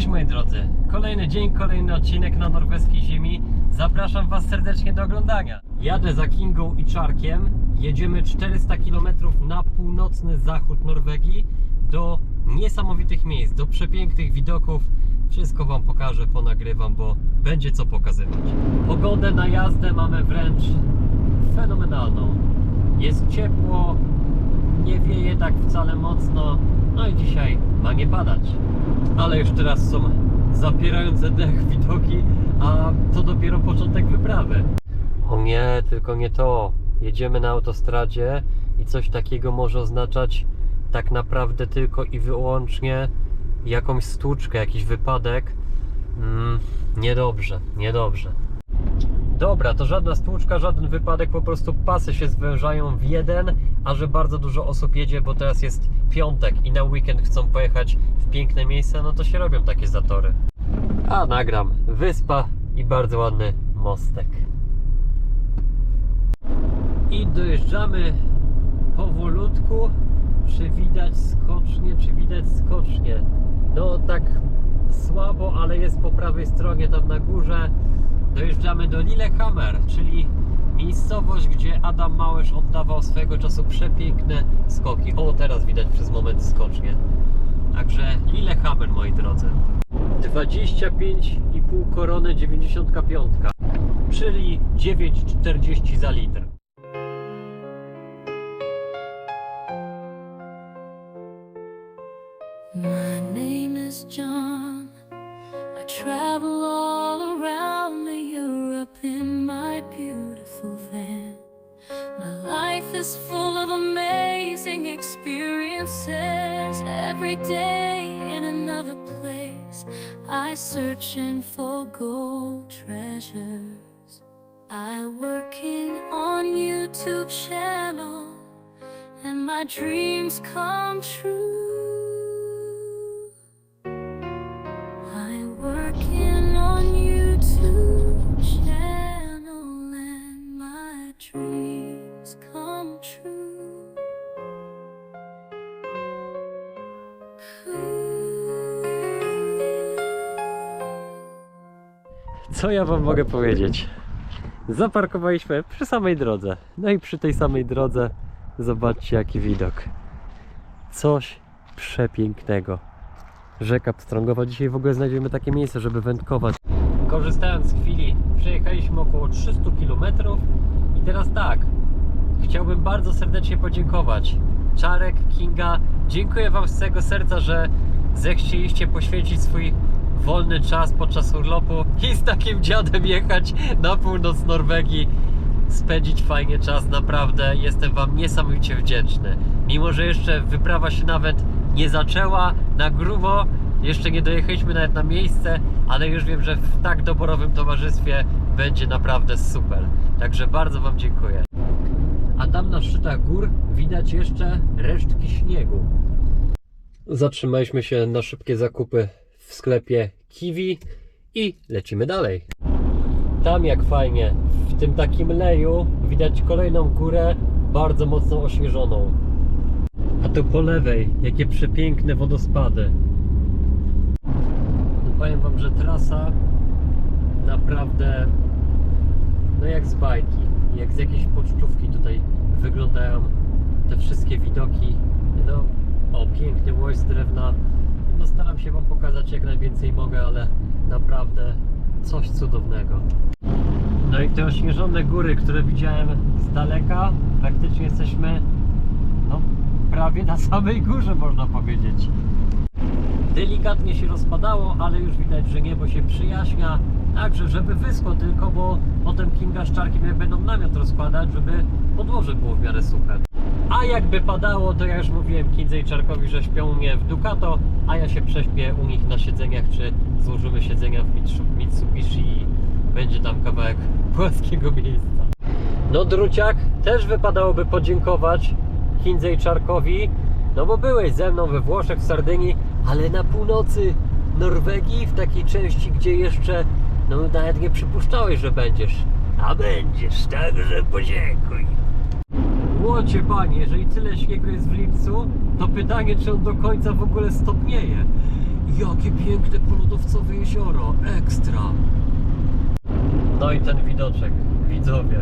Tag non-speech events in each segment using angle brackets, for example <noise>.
Cześć moi drodzy, kolejny dzień, kolejny odcinek na norweskiej ziemi. Zapraszam Was serdecznie do oglądania. Jadę za Kingą i Czarkiem. Jedziemy 400 km na północny zachód Norwegii do niesamowitych miejsc, do przepięknych widoków. Wszystko Wam pokażę, ponagrywam, bo będzie co pokazywać. Pogodę na jazdę mamy wręcz fenomenalną. Jest ciepło, nie wieje tak wcale mocno, no i dzisiaj ma nie padać. Ale już teraz są zapierające dech widoki, a to dopiero początek wyprawy. O nie, tylko nie to. Jedziemy na autostradzie i coś takiego może oznaczać tak naprawdę tylko i wyłącznie jakąś stłuczkę, jakiś wypadek. Mm, niedobrze, niedobrze. Dobra, to żadna stłuczka, żaden wypadek, po prostu pasy się zwężają w jeden, a że bardzo dużo osób jedzie, bo teraz jest piątek i na weekend chcą pojechać w piękne miejsca, no to się robią takie zatory. A nagram wyspa i bardzo ładny mostek. I dojeżdżamy powolutku. Czy widać skocznie, czy widać skocznie? No tak słabo, ale jest po prawej stronie, tam na górze. Dojeżdżamy do Lillehammer, czyli miejscowość, gdzie Adam Małysz oddawał swego czasu przepiękne skoki. O, teraz widać przez moment skocznie. Także Lillehammer, moi drodzy. 25,5 korony 95, czyli 9,40 za litr. Experiences. Every day in another place, I searching for gold treasures. I working on YouTube channel, and my dreams come true. Co ja wam mogę powiedzieć? Zaparkowaliśmy przy samej drodze. No i przy tej samej drodze zobaczcie jaki widok. Coś przepięknego. Rzeka Pstrągowa. Dzisiaj w ogóle znajdziemy takie miejsce, żeby wędkować. Korzystając z chwili, przejechaliśmy około 300 km i teraz tak, chciałbym bardzo serdecznie podziękować Czarek, Kinga, dziękuję Wam z całego serca, że zechcieliście poświęcić swój wolny czas podczas urlopu i z takim dziadem jechać na północ Norwegii, spędzić fajnie czas, naprawdę jestem Wam niesamowicie wdzięczny. Mimo, że jeszcze wyprawa się nawet nie zaczęła na grubo, jeszcze nie dojechaliśmy nawet na miejsce, ale już wiem, że w tak doborowym towarzystwie będzie naprawdę super. Także bardzo Wam dziękuję. A tam na szczytach gór widać jeszcze resztki śniegu. Zatrzymaliśmy się na szybkie zakupy w sklepie Kiwi i lecimy dalej. Tam jak fajnie, w tym takim leju widać kolejną górę bardzo mocno ośnieżoną. A tu po lewej, jakie przepiękne wodospady. No powiem wam, że trasa naprawdę no jak z bajki, jak z jakiejś pocztówki tutaj wyglądają te wszystkie widoki. No, o piękny łoś z drewna. No staram się wam pokazać jak najwięcej mogę, ale naprawdę coś cudownego. No i te ośnieżone góry, które widziałem z daleka, praktycznie jesteśmy no, prawie na samej górze można powiedzieć. Delikatnie się rozpadało, ale już widać, że niebo się przyjaśnia. Także, żeby wyschło tylko, bo potem Kinga z Czarkiem będą namiot rozkładać, żeby podłoże było w miarę suche. A jakby padało, to ja już mówiłem Kindze i Czarkowi, że śpią u mnie w Ducato, a ja się prześpię u nich na siedzeniach, czy złożymy siedzenia w Mitsu- Mitsubishi i będzie tam kawałek <laughs> płaskiego miejsca. No Druciak, też wypadałoby podziękować Kindze i Czarkowi, no bo byłeś ze mną we Włoszech, w Sardynii, ale na północy Norwegii, w takiej części, gdzie jeszcze no nawet nie przypuszczałeś, że będziesz. A będziesz, także podziękuj. Łocie panie, jeżeli tyle śniegu jest w lipcu, to pytanie, czy on do końca w ogóle stopnieje. Jakie piękne polodowcowe jezioro, ekstra! No i ten widoczek, widzowie.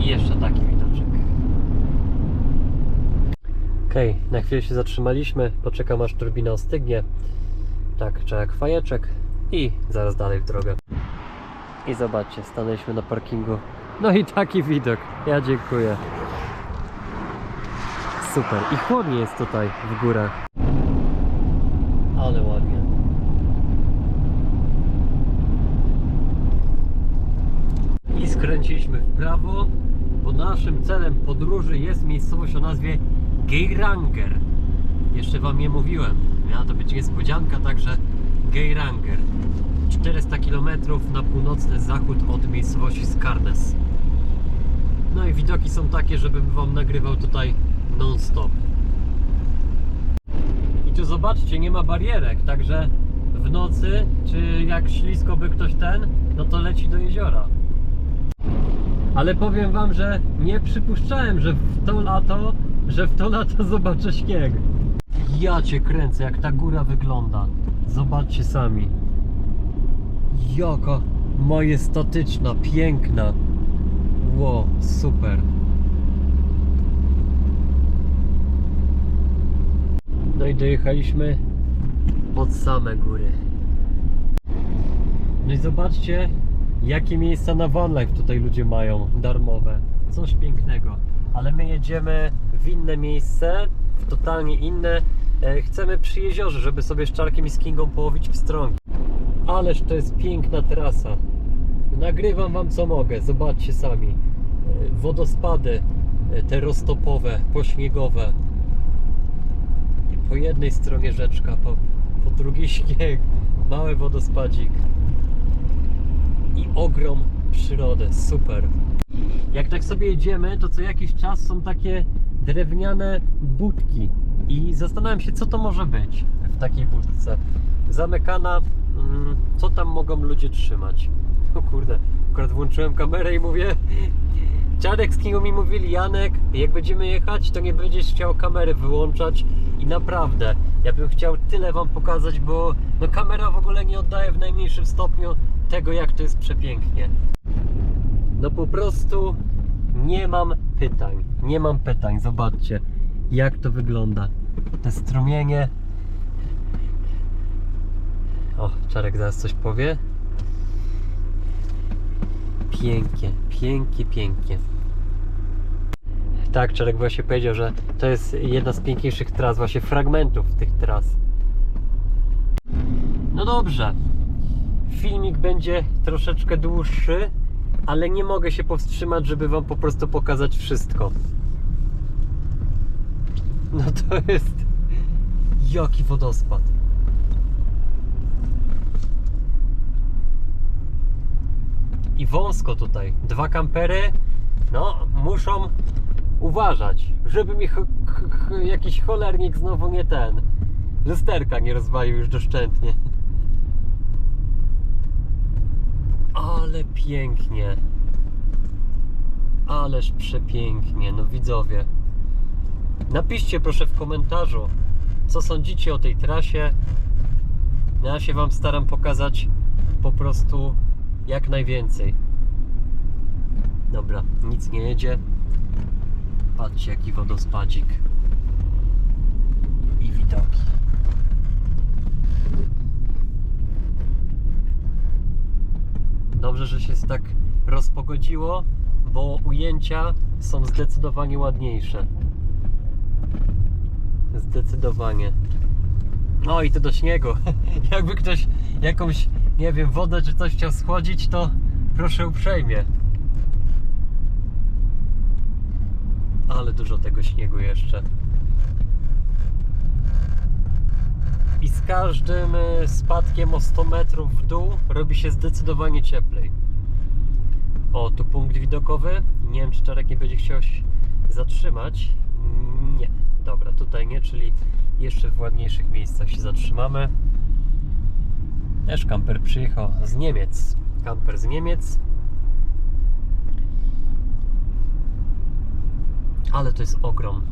I jeszcze taki widoczek. Okej, na chwilę się zatrzymaliśmy, poczekam aż turbina ostygnie. Tak, czek fajeczek i zaraz dalej w drogę. I zobaczcie, stanęliśmy na parkingu. No i taki widok. Ja dziękuję. Super. I chłodnie jest tutaj w górach. Ale ładnie. I skręciliśmy w prawo, bo naszym celem podróży jest miejscowość o nazwie Geiranger. Jeszcze Wam nie mówiłem. Miała to być niespodzianka, także Geiranger. 400 km na północny zachód od miejscowości Skarnes. No i widoki są takie, żebym Wam nagrywał tutaj non-stop. I tu zobaczcie, nie ma barierek, także w nocy, czy jak ślisko by ktoś ten, no to leci do jeziora. Ale powiem wam, że nie przypuszczałem, że w to lato, że w to lato <laughs> zobaczę śnieg. Ja cię kręcę, jak ta góra wygląda. Zobaczcie sami. Jaka majestatyczna, piękna. Ło, super. No i dojechaliśmy pod same góry. No i zobaczcie, jakie miejsca na van life tutaj ludzie mają, darmowe. Coś pięknego. Ale my jedziemy w inne miejsce, w totalnie inne. E, Chcemy przy jeziorze, żeby sobie z Czarkiem i z Kingą połowić pstrągi. Ależ to jest piękna trasa. Nagrywam wam co mogę, zobaczcie sami. E, Wodospady, e, te roztopowe, pośniegowe. Po jednej stronie rzeczka, po, po drugiej <laughs> śnieg, mały wodospadzik i ogrom przyrody, super. Jak tak sobie jedziemy, to co jakiś czas są takie drewniane budki i zastanawiam się, co to może być w takiej budce. Zamykana, mm, co tam mogą ludzie trzymać? O kurde, akurat włączyłem kamerę i mówię, Dziadek z Kingą mi mówili, Janek, jak będziemy jechać, to nie będziesz chciał kamery wyłączać i naprawdę, ja bym chciał tyle wam pokazać, bo no kamera w ogóle nie oddaje w najmniejszym stopniu tego, jak to jest przepięknie. No po prostu nie mam pytań, nie mam pytań, zobaczcie, jak to wygląda. Te strumienie. O, Czarek zaraz coś powie. Pięknie, pięknie, pięknie. Tak, Czarek właśnie powiedział, że to jest jedna z piękniejszych tras, właśnie fragmentów tych tras. No dobrze. Filmik będzie troszeczkę dłuższy, ale nie mogę się powstrzymać, żeby Wam po prostu pokazać wszystko. No to jest. Jaki wodospad. I wąsko tutaj. Dwa kampery, no, muszą uważać, żeby mi ch- ch- jakiś cholernik znowu nie ten. Lusterka nie rozwalił już doszczętnie. Ale pięknie. Ależ przepięknie, no widzowie. Napiszcie proszę w komentarzu, co sądzicie o tej trasie. Ja się Wam staram pokazać po prostu jak najwięcej. Dobra, nic nie jedzie. Patrzcie jaki wodospadzik. I widoki. Dobrze, że się tak rozpogodziło, bo ujęcia są zdecydowanie ładniejsze. Zdecydowanie. No i to do śniegu. <laughs> Jakby ktoś jakąś, nie wiem, wodę czy coś chciał schłodzić, to proszę uprzejmie. Ale dużo tego śniegu jeszcze. I z każdym e, spadkiem o 100 metrów w dół robi się zdecydowanie cieplej. O, tu punkt widokowy. Nie wiem, czy Czarek nie będzie chciał się zatrzymać. Nie. Dobra, tutaj nie, czyli jeszcze w ładniejszych miejscach się zatrzymamy. Też kamper przyjechał z Niemiec. Kamper z Niemiec. Ale to jest ogrom.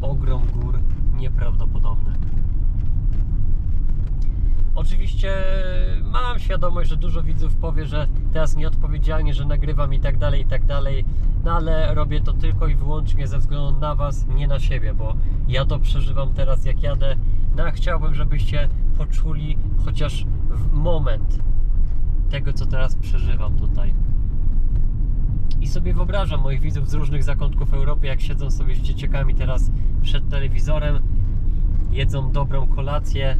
ogrom gór nieprawdopodobny. Oczywiście mam świadomość, że dużo widzów powie, że teraz nieodpowiedzialnie, że nagrywam i tak dalej, i tak dalej, no ale robię to tylko i wyłącznie ze względu na Was, nie na siebie, bo ja to przeżywam teraz jak jadę, no a chciałbym, żebyście poczuli chociaż w moment tego, co teraz przeżywam tutaj. I sobie wyobrażam moich widzów z różnych zakątków Europy, jak siedzą sobie z dzieciakami teraz przed telewizorem, jedzą dobrą kolację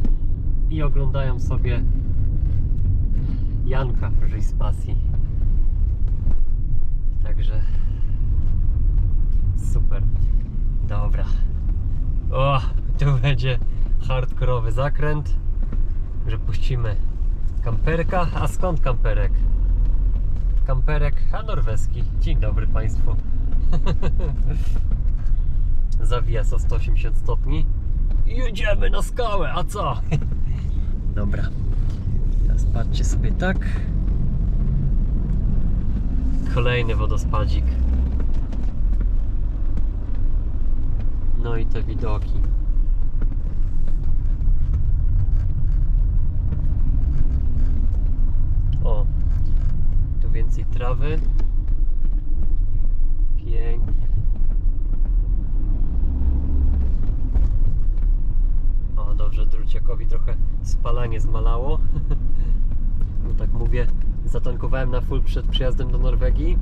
i oglądają sobie Janka, żyj z pasji. Także super. Dobra. O, tu będzie hardkorowy zakręt, że puścimy kamperka. A skąd kamperek? Kamperek, a norweski. Dzień dobry Państwu. <laughs> Zawija o 180 stopni. I jedziemy na skałę, a co? <laughs> Dobra. Teraz patrzcie sobie tak. Kolejny wodospadzik. No i te widoki. O, tu więcej trawy. Pięknie. O, dobrze, druciakowi trochę spalanie zmalało. <laughs> No tak mówię, zatankowałem na full przed przyjazdem do Norwegii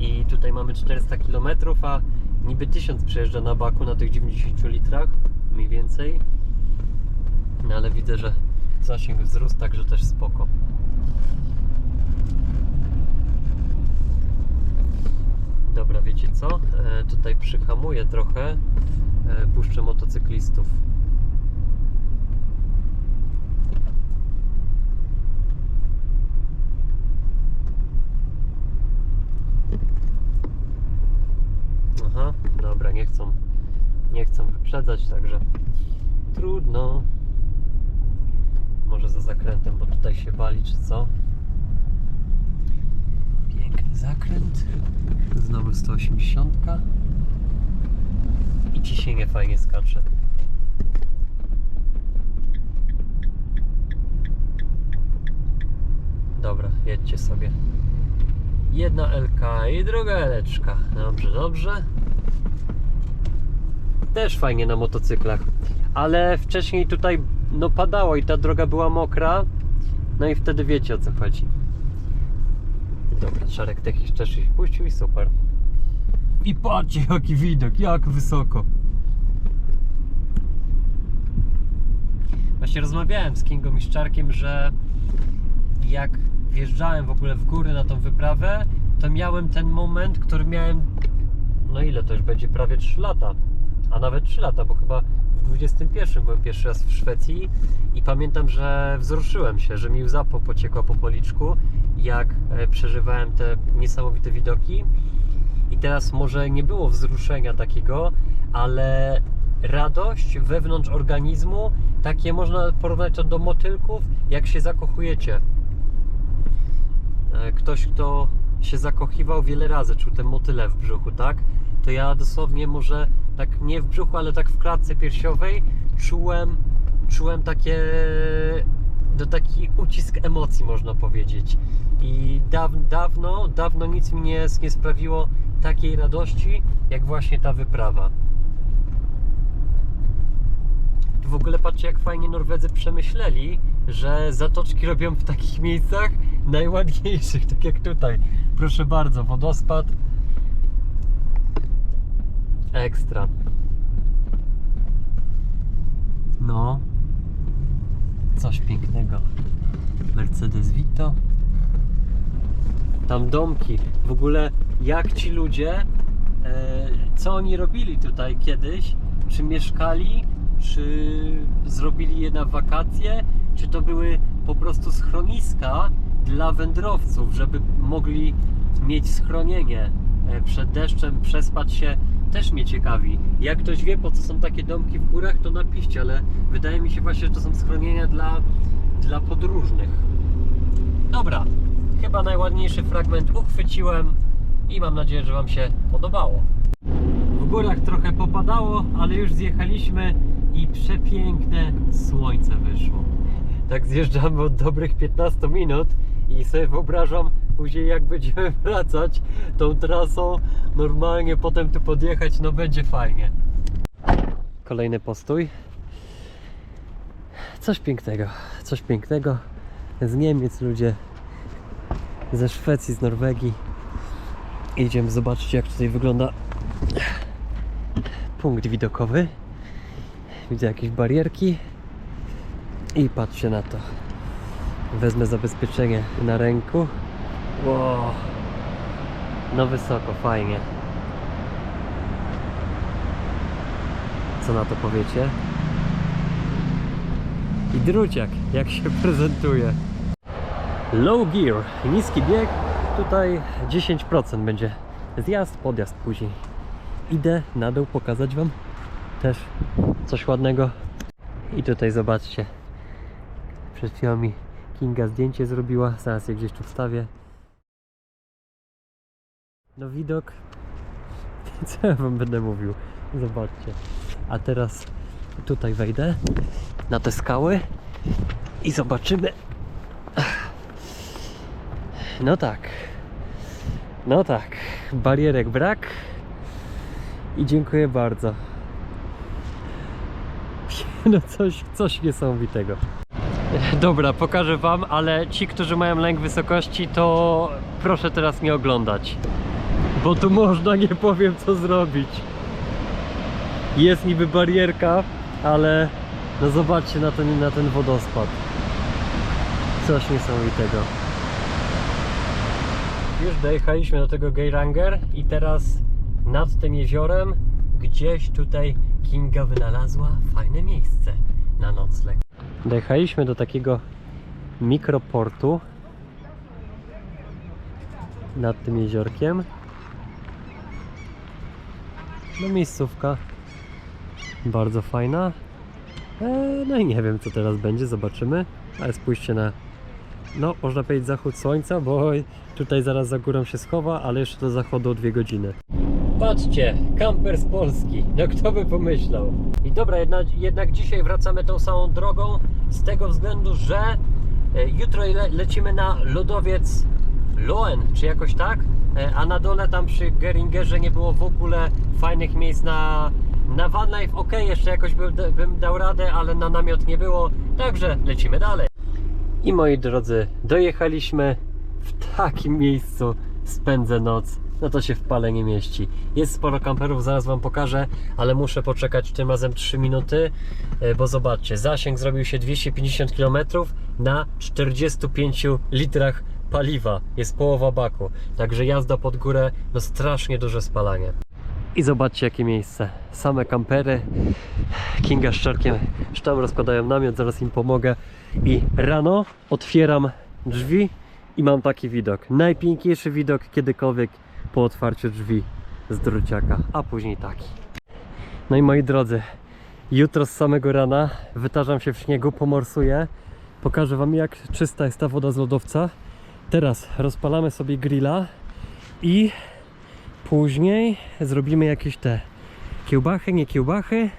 i tutaj mamy 400 km, a niby 1000 przejeżdża na baku na tych 90 litrach, mniej więcej. No ale widzę, że zasięg wzrósł, także też spoko. Dobra, wiecie co? E, tutaj przyhamuję trochę, e, puszczę motocyklistów. Aha, dobra, nie chcą, nie chcą wyprzedzać, także trudno. Może za zakrętem, bo tutaj się bali, czy co? Piękny zakręt. Znowu 180. I ciśnienie fajnie skacze. Dobra, jedźcie sobie. Jedna LK i druga Leczka. Dobrze, dobrze. Też fajnie na motocyklach. Ale wcześniej tutaj no padało i ta droga była mokra. No i wtedy wiecie o co chodzi. Dobra, Szarek Technisz też się puścił i super. I patrzcie jaki widok, jak wysoko. Właśnie rozmawiałem z Kingą i Szczarkiem, że jak wjeżdżałem w ogóle w góry na tą wyprawę, to miałem ten moment, który miałem, no ile to już będzie, prawie 3 lata, a nawet 3 lata, bo chyba w 21 byłem pierwszy raz w Szwecji i pamiętam, że wzruszyłem się, że mi łza po- pociekła po policzku, jak e, przeżywałem te niesamowite widoki i teraz może nie było wzruszenia takiego, ale radość wewnątrz organizmu, takie można porównać to do motylków, jak się zakochujecie. E, Ktoś, kto się zakochiwał wiele razy, czuł te motyle w brzuchu, tak? To ja dosłownie może tak nie w brzuchu, ale tak w klatce piersiowej czułem, czułem takie do taki ucisk emocji można powiedzieć. I daw, dawno, dawno nic mi nie, nie sprawiło takiej radości, jak właśnie ta wyprawa. W ogóle patrzcie, jak fajnie Norwedzy przemyśleli, że zatoczki robią w takich miejscach najładniejszych, tak jak tutaj. Proszę bardzo, wodospad. Ekstra. No. Coś pięknego. Mercedes Vito. Tam domki. W ogóle jak ci ludzie, e, co oni robili tutaj kiedyś? Czy mieszkali? Czy zrobili je na wakacje? Czy to były po prostu schroniska dla wędrowców, żeby mogli mieć schronienie e, przed deszczem, przespać się? Też mnie ciekawi. Jak ktoś wie, po co są takie domki w górach, to napiszcie, ale wydaje mi się właśnie, że to są schronienia dla, dla podróżnych. Dobra, chyba najładniejszy fragment uchwyciłem i mam nadzieję, że Wam się podobało. W górach trochę popadało, ale już zjechaliśmy i przepiękne słońce wyszło. Tak zjeżdżamy od dobrych 15 minut i sobie wyobrażam później jak będziemy <laughs> wracać tą trasą, normalnie potem tu podjechać, no będzie fajnie. Kolejny postój. Coś pięknego, coś pięknego. Z Niemiec ludzie, ze Szwecji, z Norwegii. Idziemy zobaczyć jak tutaj wygląda punkt widokowy. Widzę jakieś barierki i patrzcie na to. Wezmę zabezpieczenie na ręku. Wow. No wysoko, fajnie. Co na to powiecie? I druciak, jak się <laughs> prezentuje. Low gear, niski bieg. Tutaj 10% będzie zjazd, podjazd później. Idę na dół pokazać Wam też coś ładnego. I tutaj zobaczcie. Przed chwilą mi Kinga zdjęcie zrobiła. Zaraz je gdzieś tu wstawię. No widok. <laughs> Co ja Wam będę mówił? Zobaczcie. A teraz tutaj wejdę na te skały i zobaczymy. No tak. No tak. Barierek brak. I dziękuję bardzo. <laughs> No coś, coś niesamowitego. Dobra, pokażę wam, ale ci, którzy mają lęk wysokości, to proszę teraz nie oglądać. Bo tu można, nie powiem co zrobić. Jest niby barierka, ale no zobaczcie na ten, na ten wodospad. Coś niesamowitego. Już dojechaliśmy do tego Geiranger i teraz nad tym jeziorem gdzieś tutaj Kinga wynalazła fajne miejsce na nocleg. Dojechaliśmy do takiego mikroportu nad tym jeziorkiem. No miejscówka bardzo fajna. Eee, no i nie wiem co teraz będzie, zobaczymy. Ale spójrzcie na no, można powiedzieć zachód słońca, bo tutaj zaraz za górą się schowa, ale jeszcze do zachodu o godziny. Patrzcie, kamper z Polski. No kto by pomyślał? I dobra, jednak, jednak dzisiaj wracamy tą samą drogą z tego względu, że e, jutro le, lecimy na lodowiec Loen, czy jakoś tak? E, a na dole tam przy Geringerze nie było w ogóle fajnych miejsc na, na van life. Ok, jeszcze jakoś bym, bym dał radę, ale na namiot nie było. Także lecimy dalej. I moi drodzy, dojechaliśmy w takim miejscu, spędzę noc. No to się w pale nie mieści. Jest sporo kamperów, zaraz Wam pokażę, ale muszę poczekać tym razem 3 minuty, e, bo zobaczcie, zasięg zrobił się 250 km na 45 litrach paliwa. Jest połowa baku, także jazda pod górę, no strasznie duże spalanie. I zobaczcie jakie miejsce. Same kampery. Kinga z Czarkiem już tam rozkładają namiot, zaraz im pomogę. I rano otwieram drzwi i mam taki widok. Najpiękniejszy widok kiedykolwiek po otwarciu drzwi z druciaka, a później taki. No i moi drodzy, jutro z samego rana wytarzam się w śniegu, pomorsuję. Pokażę Wam jak czysta jest ta woda z lodowca. Teraz rozpalamy sobie grilla i Później zrobimy jakieś te kiełbachy, nie kiełbachy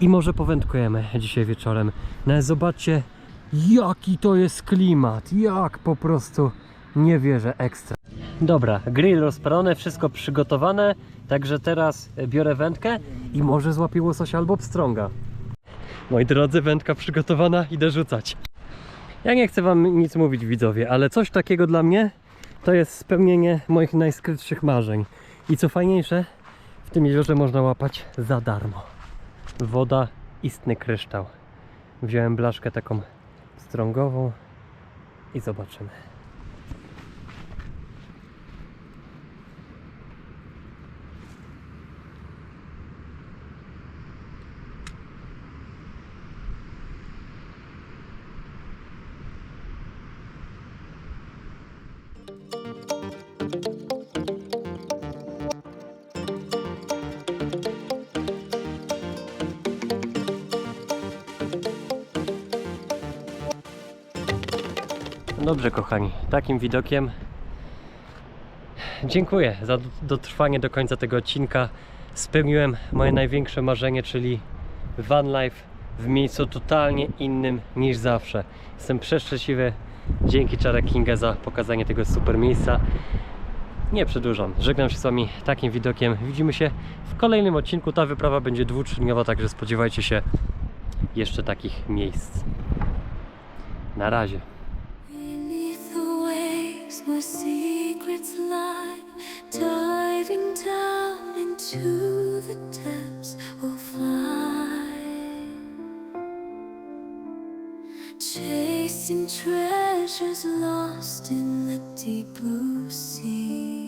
i może powędkujemy dzisiaj wieczorem. No zobaczcie jaki to jest klimat, jak po prostu nie wierzę ekstra. Dobra, grill rozpalony, wszystko przygotowane, także teraz biorę wędkę i może złapię łososia albo pstrąga. Moi drodzy, wędka przygotowana, idę rzucać. Ja nie chcę wam nic mówić widzowie, ale coś takiego dla mnie to jest spełnienie moich najskrytszych marzeń. I co fajniejsze, w tym jeziorze można łapać za darmo. Woda, istny kryształ. Wziąłem blaszkę taką strągową i zobaczymy. Dobrze, kochani, takim widokiem dziękuję za dotrwanie do końca tego odcinka. spełniłem moje największe marzenie, czyli van life w miejscu totalnie innym niż zawsze. Jestem przeszczęśliwy. Dzięki Czarek Kinga za pokazanie tego super miejsca. Nie przedłużam. Żegnam się z Wami takim widokiem. Widzimy się w kolejnym odcinku. Ta wyprawa będzie dwuczyniowa, także spodziewajcie się jeszcze takich miejsc. Na razie. Diving down into the depths Chasing treasures lost in the deep blue sea.